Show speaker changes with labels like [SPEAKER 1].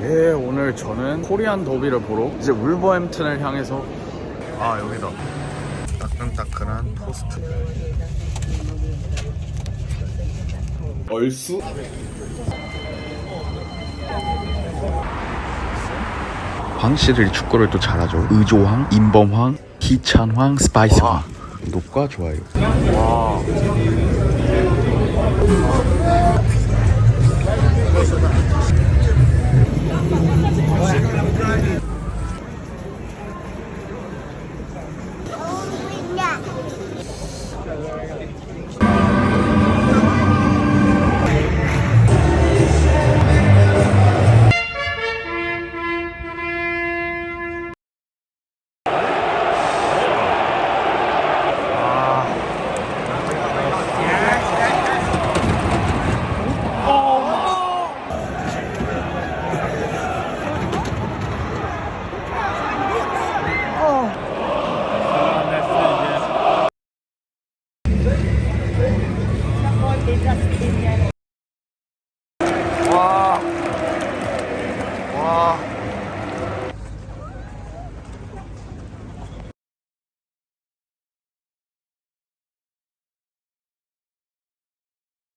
[SPEAKER 1] 예, 오늘 저는 코리안 더비를 보러 이제 울버햄튼을 향해서. 아 여기다. 따끈따끈한 토스트. 얼쑤? 황 씨를 축구를 또 잘하죠. 의조황, 임범황, 희찬황, 스파이스황. 녹과 좋아요. 와 와. 와.